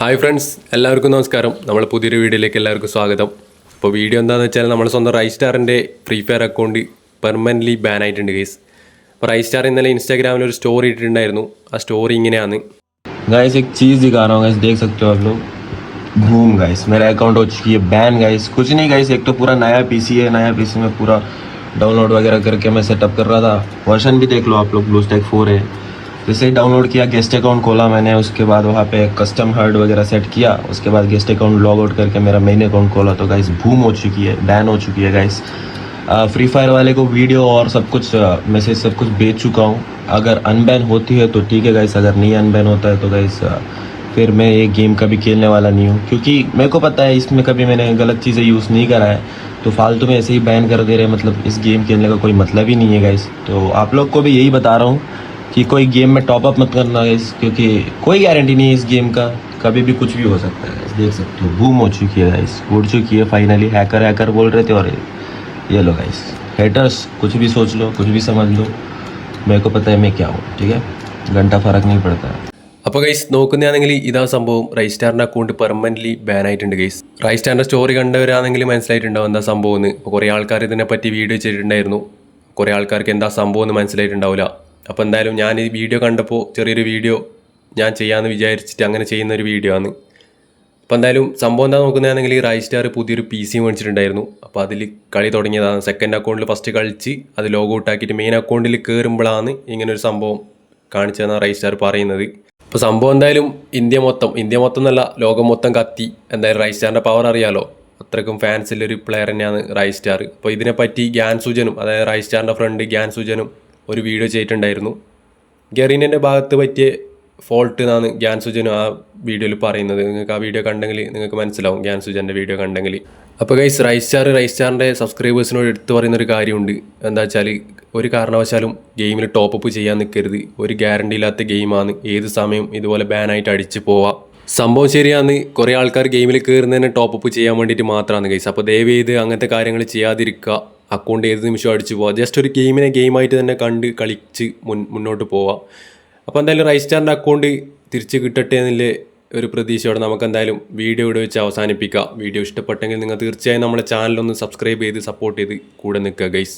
Hi friends എല്ലാവർക്കും നമസ്കാരം നമ്മൾ പുതിയൊരു വീഡിയോയിലേക്ക് എല്ലാവർക്കും സ്വാഗതം അപ്പോൾ വീഡിയോ എന്താണെന്ന് വെച്ചാൽ നമ്മൾ സ്വന്തം റൈ സ്റ്റാറിൻ്റെ free fire account permanently ban ആയിട്ടുണ്ട് കേസ് അപ്പോൾ റൈ സ്റ്റാർ ഇന്നലെ ഇൻസ്റ്റാഗ്രാമിൽ ഒരു സ്റ്റോറി ഇട്ടിട്ടുണ്ടായിരുന്നു ആ സ്റ്റോറി ഇങ്ങനെയാണ് गाइस एक चीज दिखा रहा हूँ गाइस देख सकते हो आप लोग बूम गाइस मेरा अकाउंट हो चुकी है बैन गाइस कुछ नहीं गाइस एक तो पूरा नया पीसी है नया पीसी में पूरा डाउनलोड वगैरह करके मैं सेटअप कर रहा था वर्जन भी देख लो आप लोग ब्लू स्टैक फोर है जैसे ही डाउनलोड किया गेस्ट अकाउंट खोला मैंने, उसके बाद वहाँ पे कस्टम हर्ड वगैरह सेट किया, उसके बाद गेस्ट अकाउंट लॉग आउट करके मेरा मेन अकाउंट खोला। तो गाइस भूम हो चुकी है बैन हो चुकी है गाइस फ्री फायर वाले को वीडियो और सब कुछ मैसेज सब कुछ भेज चुका हूँ। अगर अनबैन होती है तो ठीक है गाइस अगर नहीं अनबैन होता है तो गाइस फिर मैं ये गेम कभी खेलने वाला नहीं हूँ। क्योंकि मेरे को पता है, इसमें कभी मैंने गलत चीज़ें यूज़ नहीं करा है। तो फालतू में ऐसे ही बैन कर दे रहे हैं मतलब इस गेम खेलने का कोई मतलब ही नहीं है गाइस तो आप लोग को भी यही बता रहा हूँ कि कोई गेम में टॉपअप मत करना गाइस क्योंकि कोई गारंटी नहीं है इस गेम का कभी भी कुछ भी हो सकता है guys, देख सकते हो बूम हो चुकी है गाइस उड़ चुकी है फाइनली हैकर हैकर बोल रहे थे और ये लो गाइस हेटर्स कुछ भी सोच लो कुछ भी समझ लो मेरे को पता है मैं क्या हूँ ठीक है घंटा फर्क नहीं पड़ता है അപ്പോൾ ഗൈസ് നോക്കുന്നതാണെങ്കിൽ ഇതാ സംഭവം റൈ സ്റ്റാറിൻ്റെ അക്കൗണ്ട് പെർമനൻ്റ്ലി ബാൻ ആയിട്ടുണ്ട് ഗൈസ് റൈ സ്റ്റാറിൻ്റെ സ്റ്റോറി കണ്ടവരാണെങ്കിൽ മനസ്സിലായിട്ടുണ്ടാവും എന്താ സംഭവം എന്ന് അപ്പോൾ കുറേ ആൾക്കാർ ഇതിനെപ്പറ്റി വീഡിയോ ചെയ്തിട്ടുണ്ടായിരുന്നു കുറേ ആൾക്കാർക്ക് എന്താ സംഭവം എന്ന് മനസ്സിലായിട്ടുണ്ടാവില്ല അപ്പോൾ എന്തായാലും ഞാൻ ഈ വീഡിയോ കണ്ടപ്പോൾ ചെറിയൊരു വീഡിയോ ഞാൻ ചെയ്യാമെന്ന് വിചാരിച്ചിട്ട് അങ്ങനെ ചെയ്യുന്ന ഒരു വീഡിയോ ആണ്. അപ്പോൾ എന്തായാലും സംഭവം എന്താ നോക്കുന്നതാണെങ്കിൽ റൈ സ്റ്റാർ പുതിയൊരു പി സി മേടിച്ചിട്ടുണ്ടായിരുന്നു. അപ്പോൾ അതിൽ കളി തുടങ്ങിയതാണ്. സെക്കൻഡ് അക്കൗണ്ടിൽ ഫസ്റ്റ് കളിച്ച് അത് ലോഗ് ഔട്ട് ആക്കിയിട്ട് മെയിൻ അക്കൗണ്ടിൽ കയറുമ്പോഴാണ് ഇങ്ങനെ ഒരു സംഭവം കാണിച്ചതെന്നാണ് റൈ സ്റ്റാർ പറയുന്നത്. അപ്പോൾ സംഭവം എന്തായാലും ഇന്ത്യ മൊത്തം ഇന്ത്യ മൊത്തം എന്നല്ല ലോകം മൊത്തം കത്തി. എന്തായാലും റൈ സ്റ്റാറിന്റെ പവർ അറിയാലോ. അത്രക്കും ഫാൻസിലൊരു പ്ലെയർ തന്നെയാണ് റൈ സ്റ്റാർ അപ്പോൾ ഇതിനെപ്പറ്റി ഗ്യാൻ സുജനും അതായത് റൈ സ്റ്റാറിന്റെ ഫ്രണ്ട് ഗ്യാൻ സുജനും ഒരു വീഡിയോ ചെയ്തിട്ടുണ്ടായിരുന്നു. ഗെറീനന്റെ ഭാഗത്ത് പറ്റിയ ഫോൾട്ട് എന്നാണ് ഗ്യാൻ സുജനും ആ വീഡിയോയിൽ പറയുന്നത്. നിങ്ങൾക്ക് ആ വീഡിയോ കണ്ടെങ്കിൽ നിങ്ങൾക്ക് മനസ്സിലാവും ഗ്യാൻ സുജന്റെ വീഡിയോ കണ്ടെങ്കിൽ. അപ്പോൾ ഗൈസ് റൈസ്റ്റാർ റൈസ്റ്റാറിന്റെ സബ്സ്ക്രൈബേഴ്സിനോട് എടുത്തു പറയുന്ന ഒരു കാര്യമുണ്ട്. എന്താ വെച്ചാൽ ഒരു കാരണവശാലും ഗെയിമിൽ ടോപ്പ് അപ്പ് ചെയ്യാൻ നിൽക്കരുത് ഒരു ഗ്യാരണ്ടി ഇല്ലാത്ത ഗെയിമാണ് ഏത് സമയം ഇതുപോലെ ബാനായിട്ട് അടിച്ച് പോവാം. സംഭവം ശരിയാണ്. കുറേ ആൾക്കാർ ഗെയിമിൽ കയറുന്നതിന് ടോപ്പ് അപ്പ് ചെയ്യാൻ വേണ്ടിയിട്ട് മാത്രമാണ് ഗൈസ് അപ്പോൾ ദയവ് ചെയ്ത് അങ്ങനത്തെ കാര്യങ്ങൾ ചെയ്യാതിരിക്കുക. അക്കൗണ്ട് ഏത് നിമിഷം അടിച്ചു പോവാം. ജസ്റ്റ് ഒരു ഗെയിമിനെ ഗെയിമായിട്ട് തന്നെ കണ്ട് കളിച്ച് മുൻ മുന്നോട്ട് പോവാം. അപ്പോൾ എന്തായാലും റൈസ്റ്റാറിന്റെ അക്കൗണ്ട് തിരിച്ച് കിട്ടട്ടെ എന്നുള്ള ഒരു പ്രതീക്ഷയോടെ നമുക്ക് എന്തായാലും വീഡിയോ ഇവിടെ വെച്ച് അവസാനിപ്പിക്കാം. വീഡിയോ ഇഷ്ടപ്പെട്ടെങ്കിൽ നിങ്ങൾ തീർച്ചയായും നമ്മളെ ചാനലൊന്ന് സബ്സ്ക്രൈബ് ചെയ്ത് സപ്പോർട്ട് ചെയ്ത് കൂടെ നിൽക്കുക ഗൈസ്